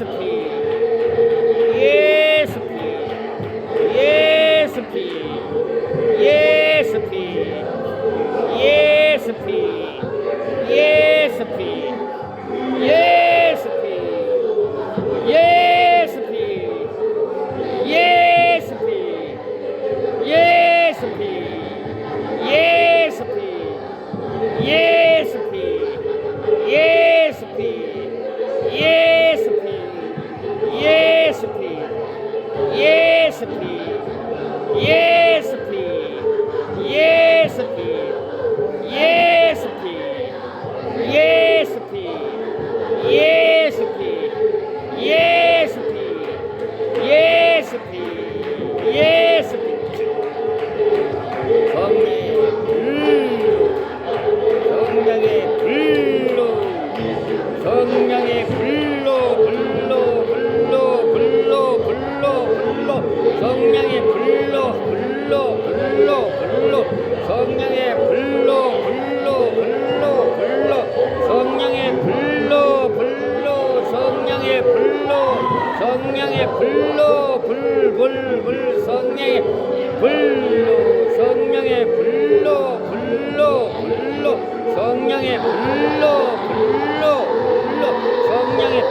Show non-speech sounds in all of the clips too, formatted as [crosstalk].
recipe. recipe.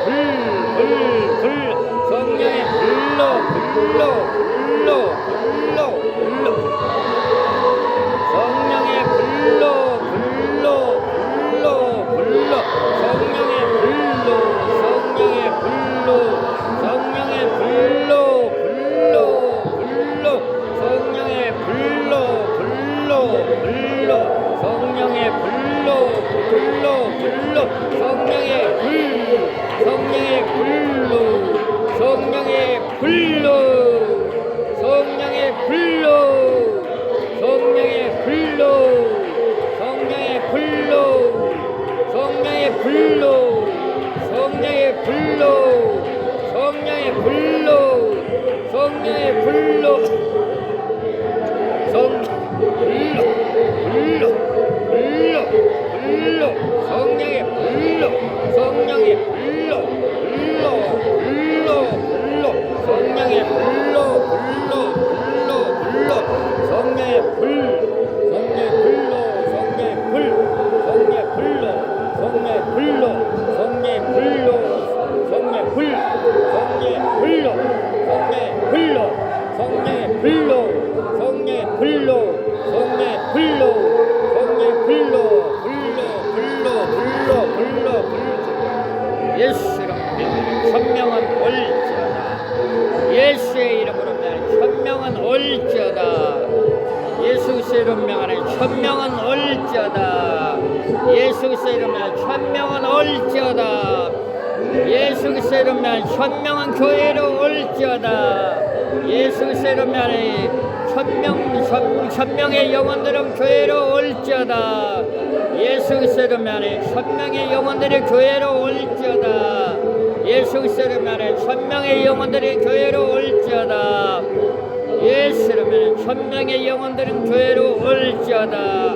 불불불 성령의 불로 불로 불로 불로 불로 불로 성령의 불로 성령의 불로 올지어다. 예수 그리스도의 이름 명하는 천명은 올지어다. 예수 그리스도의 이름 명하는 천명은 올지어다. 예수 그리스도의 이름 명하는 천명은 교회로 올지어다. 예수 그리스도의 이름 명하는 천명 천, 천명의 영혼들은 교회로 올지어다. 예수 그리스도의 이름 명하는 천명의 영혼들이 교회로 올지어다. 예수 그리스도의 이름 명하는 천명의 영혼들이 교회로 올지어다 예수 이름에 천명의 영혼들은 교회로 올지어다.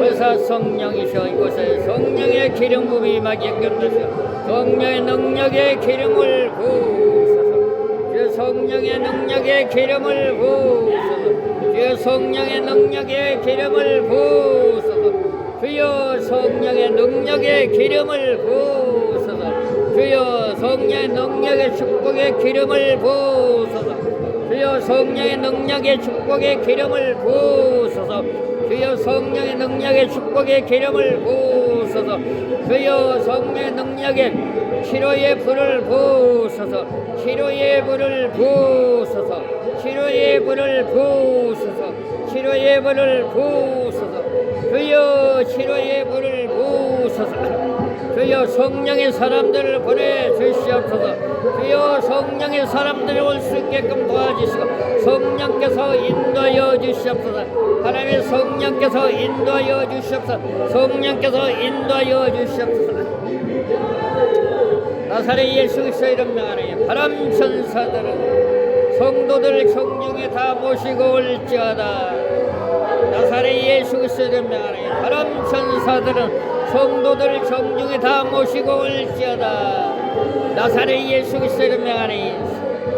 의사 성령이셔. 이곳에 성령의 기름 부음이 임하게 끝나서 성령의 능력의 기름을 부으소서. 그 성령의 능력의 기름을 부으소서. 그 성령의 능력의 기름을 부으소서. 주여 성령의 능력의 기름을 부으소서 주여 성령의 능력의 축복의 기름을 부으소서. 주여 성령의 능력의 축복의 기름을 부으소서. 주여 성령의 능력의 축복의 기름을 부으소서. 주여 성령의 능력의 치료의 불을 부으소서. 치료의 불을 부으소서. 치료의 불을 부으소서. 치료의 불을 부으소서. 주여 치료의 불을 부으소서 주여 성령의 사람들을 보내 주시옵소서. 주여 성령의 사람들이 올 수 있게끔 도와주시고 성령께서 인도하여 주시옵소서. 하나님의 성령께서 인도하여 주시옵소서. 성령께서 인도하여 주시옵소서. 나사렛 예수 그리스도 이름 명하니 바람 천사들은 성도들 성중에 다 모시고 올지어다. 나사렛 예수 그리스도 이름 명하니 바람 천사들은 성도들 정중에 다 모시고 올지어다. 나사렛 예수 그리스도 이름 명하니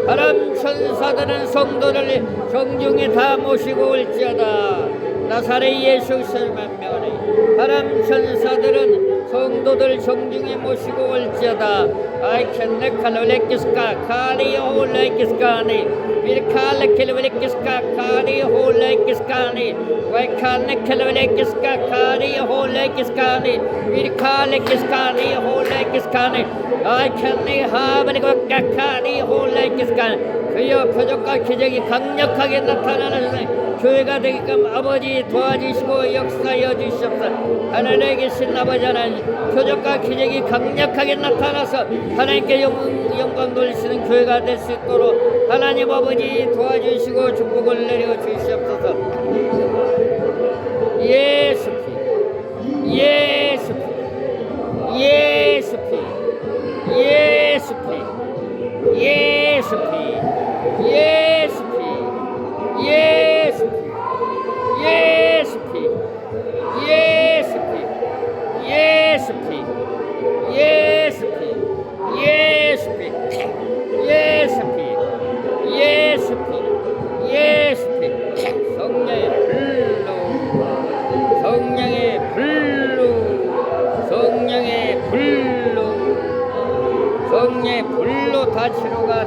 바람 천사들은 성도들 정중에 다 모시고 올지어다. 나사렛 예수 그리스도 이름 명하니 바람 천사들은 성도들 정중에 모시고 올지어다. 아이캔네 칼로레 키스카 카리 홀레 키스카니 윌칼레 킬레키스카 카리 홀레 키스카니 와이칼네 킬레키스카 카리 홀레 키스카니 윌칼레 키스카니 홀레 키스카니 아이캔네 하바리고 카 카리 홀레 키스카니 그여 표적과 기적이 강력하게 나타나는 교회가 되게끔 아버지 도와주시고 역사하여 주시옵소서. 하나님의 계신 아버지 하나님 표적과 기적이 강력하게 나타나서 하나님께 영, 영광 돌리시는 교회가 될 수 있도록 하나님 아버지 도와주시고 축복을 내려 주시옵소서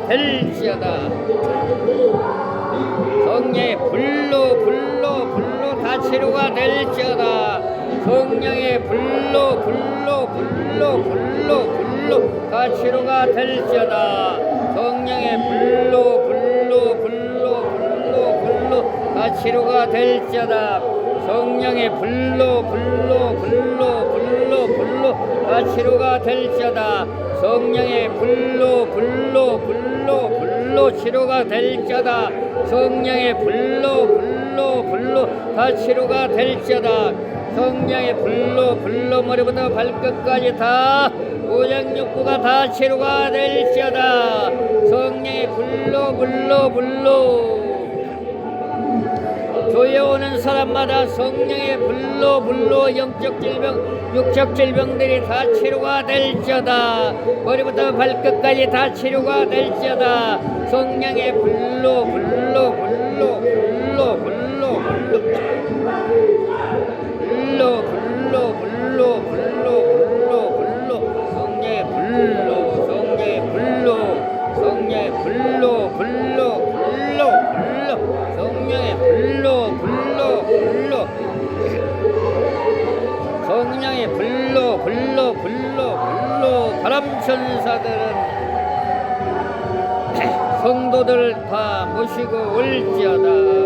될지어다 성령의 불로 불로 불로 다치로가 될지어다. 성령의 불로 불로 불로 불로 불로 다치로가 될지어다. 성령의 불로 불로 불로 불로 불로 다치로가 될지어다 성령의 불로 불로 불로 불로 불로 다치로가 될지어다. 성령의 불로 불로 불로 불로 치료가 될지어다. 성령의 불로 불로 불로 다 치료가 될지어다. 성령의 불로 불로 머리부터 발끝까지 다 오장육부가 다 치료가 될지어다. 성령의 불로 불로 불로 교회 오는 사람마다 성령의 불로 불로 영적 질병, 육적 질병들이 다 치료가 될지어다. 머리부터 발끝까지 다 치료가 될지어다. 성령의 불로 불로 불로 불로 불로 불로 불로 불로 불로 불로 천사들은 [clears throat] 성도들 다 모시고 올지어다